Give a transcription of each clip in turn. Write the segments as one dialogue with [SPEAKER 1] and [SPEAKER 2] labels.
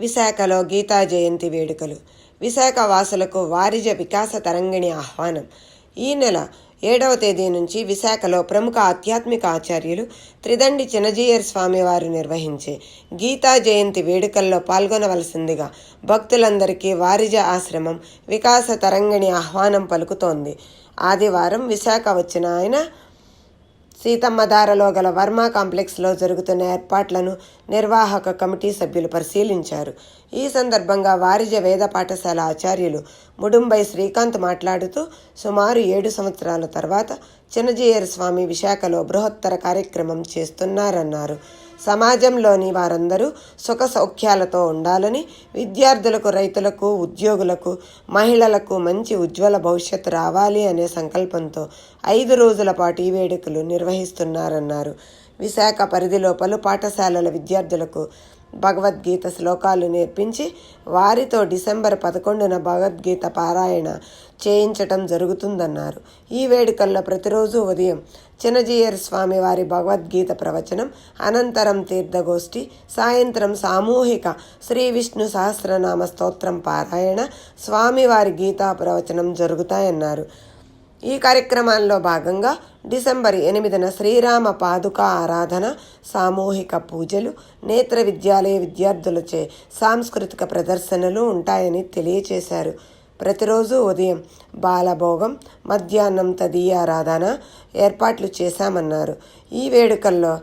[SPEAKER 1] విశాఖలో గీతా జయంతి వేడుకలు. విశాఖ వాసులకు వారిజ వికాస తరంగిణి ఆహ్వానం. ఈ నెల ఏడవ తేదీ నుంచి విశాఖలో ప్రముఖ ఆధ్యాత్మిక ఆచార్యులు త్రిదండి చినజీయర్ స్వామివారు నిర్వహించే గీతా జయంతి వేడుకల్లో పాల్గొనవలసిందిగా భక్తులందరికీ వారిజ ఆశ్రమం వికాస తరంగిణి ఆహ్వానం పలుకుతోంది. ఆదివారం విశాఖ వచ్చిన ఆయన సీతమ్మధారలో గల వర్మ కాంప్లెక్స్లో జరుగుతున్న ఏర్పాట్లను నిర్వాహక కమిటీ సభ్యులు పరిశీలించారు. ఈ సందర్భంగా వారిజ వేద పాఠశాల ఆచార్యులు ముడుంబై శ్రీకాంత్ మాట్లాడుతూ సుమారు ఏడు సంవత్సరాల తర్వాత చిన్నజీయర్ స్వామి విశాఖలో బృహత్తర కార్యక్రమం చేస్తున్నారన్నారు. సమాజంలోని వారందరూ సుఖ సౌఖ్యాలతో ఉండాలని విద్యార్థులకు రైతులకు ఉద్యోగులకు మహిళలకు మంచి ఉజ్వల భవిష్యత్తు రావాలి అనే సంకల్పంతో ఐదు రోజుల పాటు ఈ వేడుకలు నిర్వహిస్తున్నారన్నారు. విశాఖ పరిధిలో పలు పాఠశాలల విద్యార్థులకు భగవద్గీత శ్లోకాలు నేర్పించి వారితో డిసెంబర్ పదకొండున భగవద్గీత పారాయణ చేయించటం జరుగుతుందన్నారు. ఈ వేడుకల్లో ప్రతిరోజు ఉదయం చిన్నజీయర్ స్వామి వారి భగవద్గీత ప్రవచనం అనంతరం తీర్థగోష్ఠి సాయంత్రం సామూహిక శ్రీ విష్ణు సహస్రనామ స్తోత్రం పారాయణ స్వామివారి గీతా ప్రవచనం జరుగుతాయన్నారు. ఈ కార్యక్రమాల్లో భాగంగా డిసెంబర్ ఎనిమిదిన శ్రీరామ పాదుక ఆరాధన సామూహిక పూజలు నేత్ర విద్యాలయ విద్యార్థులచే సాంస్కృతిక ప్రదర్శనలు ఉంటాయని తెలియచేశారు. ప్రతిరోజు ఉదయం బాలభోగం మధ్యాహ్నం తదీయారాధన ఏర్పాట్లు చేశామన్నారు. ఈ వేడుకల్లో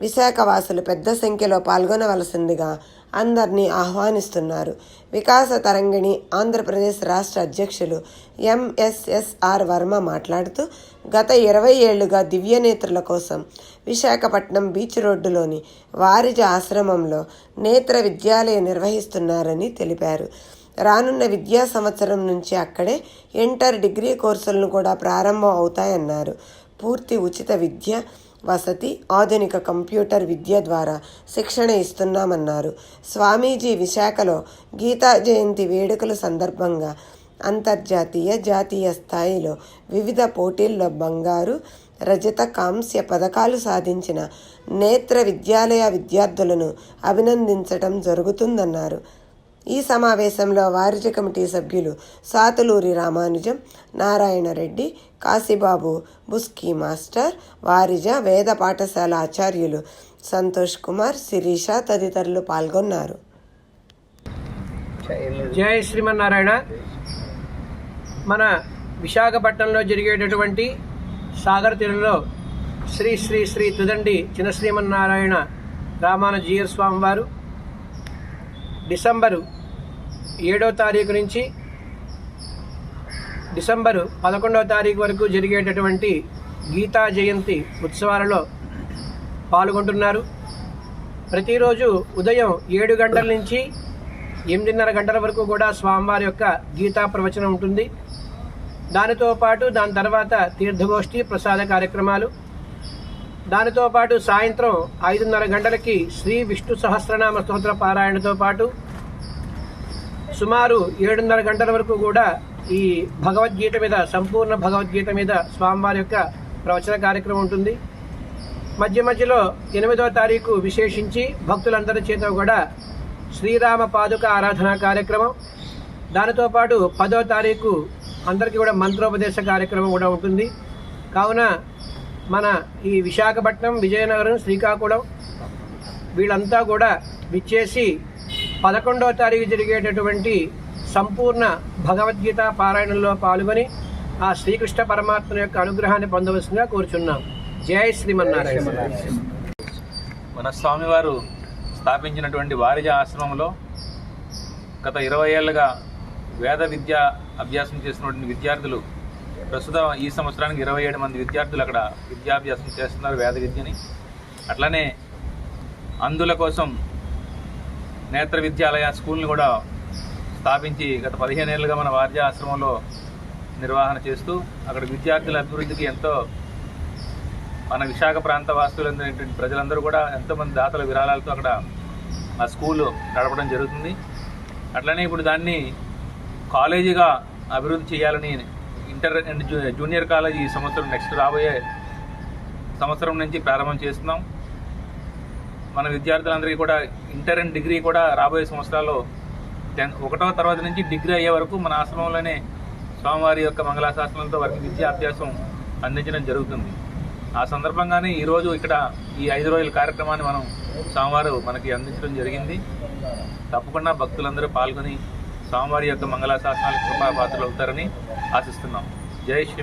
[SPEAKER 1] విశాఖవాసులు పెద్ద సంఖ్యలో పాల్గొనవలసిందిగా అందరినీ ఆహ్వానిస్తున్నారు. వికాస తరంగిణి ఆంధ్రప్రదేశ్ రాష్ట్ర అధ్యక్షులు ఎంఎస్ఎస్ఆర్ వర్మ మాట్లాడుతూ గత ఇరవై ఏళ్ళుగా దివ్యనేత్రుల కోసం విశాఖపట్నం బీచ్ రోడ్డులోని వారిజ ఆశ్రమంలో నేత్ర విద్యాలయం నిర్వహిస్తున్నారని తెలిపారు. రానున్న విద్యా సంవత్సరం నుంచి అక్కడే ఇంటర్ డిగ్రీ కోర్సులను కూడా ప్రారంభం అవుతాయన్నారు. పూర్తి ఉచిత విద్య వసతి ఆధునిక కంప్యూటర్ విద్య ద్వారా శిక్షణ ఇస్తున్నామన్నారు. స్వామీజీ విశాఖలో గీతా జయంతి వేడుకల సందర్భంగా అంతర్జాతీయ జాతీయ స్థాయిలో వివిధ పోటీల్లో బంగారు రజత కాంస్య పథకాలు సాధించిన నేత్ర విద్యాలయ విద్యార్థులను అభినందించటం జరుగుతుందన్నారు. ఈ సమావేశంలో వారిజ కమిటీ సభ్యులు సాతులూరి రామానుజం నారాయణ రెడ్డి కాశీబాబు బుస్కీ మాస్టర్ వారిజ వేద పాఠశాల ఆచార్యులు సంతోష్ కుమార్ శిరీష తదితరులు పాల్గొన్నారు.
[SPEAKER 2] జయ శ్రీమన్నారాయణ. మన విశాఖపట్నంలో జరిగేటటువంటి సాగర్ తీరంలో శ్రీ శ్రీ శ్రీ తుదండి చిన్న శ్రీమన్నారాయణ రామానుజీయర్ స్వామి వారు డిసెంబరు ఏడో తారీఖు నుంచి డిసెంబరు పదకొండవ తారీఖు వరకు జరిగేటటువంటి గీతా జయంతి ఉత్సవాలలో పాల్గొంటున్నారు. ప్రతిరోజు ఉదయం ఏడు గంటల నుంచి ఎనిమిదిన్నర గంటల వరకు కూడా స్వామివారి యొక్క గీతా ప్రవచనం ఉంటుంది. దానితో పాటు దాని తర్వాత తీర్థగోష్ఠి ప్రసాద కార్యక్రమాలు దానితో పాటు సాయంత్రం ఐదున్నర గంటలకి శ్రీ విష్ణు సహస్రనామ స్తోత్ర పారాయణతో పాటు సుమారు ఏడున్నర గంటల వరకు కూడా ఈ భగవద్గీత మీద సంపూర్ణ భగవద్గీత మీద స్వామివారి యొక్క ప్రవచన కార్యక్రమం ఉంటుంది. మధ్య మధ్యలో ఎనిమిదో తారీఖు విశేషించి భక్తులందరి చేత కూడా శ్రీరామ పాదుక ఆరాధన కార్యక్రమం. దానితో పాటు పదో తారీఖు అందరికీ కూడా మంత్రోపదేశ కార్యక్రమం కూడా ఉంటుంది. కావున మన ఈ విశాఖపట్నం విజయనగరం శ్రీకాకుళం వీళ్ళంతా కూడా విచ్చేసి పదకొండవ తారీఖు జరిగేటటువంటి సంపూర్ణ భగవద్గీత పారాయణంలో పాల్గొని ఆ శ్రీకృష్ణ పరమాత్మ యొక్క అనుగ్రహాన్ని పొందవలసిందిగా కోరుచున్నాం. జయ శ్రీమన్నారాయణ.
[SPEAKER 3] మన స్వామివారు స్థాపించినటువంటి వారిజ ఆశ్రమంలో గత ఇరవై ఏళ్ళుగా వేద విద్య అభ్యాసం చేసినటువంటి విద్యార్థులు ప్రస్తుతం ఈ సంవత్సరానికి ఇరవై ఏడు మంది విద్యార్థులు అక్కడ విద్యాభ్యాసం చేస్తున్నారు వేద విద్యని. అట్లనే అందుల కోసం నేత్ర విద్యాలయ స్కూల్ని కూడా స్థాపించి గత పదిహేను ఏళ్ళుగా మన వార్య ఆశ్రమంలో నిర్వహణ చేస్తూ అక్కడ విద్యార్థుల అభివృద్ధికి ఎంతో మన విశాఖ ప్రాంత వాస్తువులైనటువంటి ప్రజలందరూ కూడా ఎంతోమంది దాతల విరాళాలతో అక్కడ ఆ స్కూలు నడపడం జరుగుతుంది. అట్లనే ఇప్పుడు దాన్ని కాలేజీగా అభివృద్ధి చేయాలని ఇంటర్ అండ్ జూనియర్ కాలేజ్ ఈ సంవత్సరం నెక్స్ట్ రాబోయే సంవత్సరం నుంచి ప్రారంభం చేస్తున్నాం. మన విద్యార్థులందరికీ కూడా ఇంటర్ అండ్ డిగ్రీ కూడా రాబోయే సంవత్సరాల్లో టెన్ ఒకటో తర్వాత నుంచి డిగ్రీ అయ్యే వరకు మన ఆశ్రమంలోనే స్వామివారి యొక్క మంగళాశాసనంతో వారికి విద్యాభ్యాసం అందించడం జరుగుతుంది. ఆ సందర్భంగానే ఈరోజు ఇక్కడ ఈ ఐదు రోజుల కార్యక్రమాన్ని మనం స్వామివారు మనకి అందించడం జరిగింది. తప్పకుండా భక్తులందరూ పాల్గొని స్వామివారి యొక్క మంగళాశాసనాలకు కృపాపాత్రలు అవుతారని ఆశిస్తున్నాం. జై శ్రీ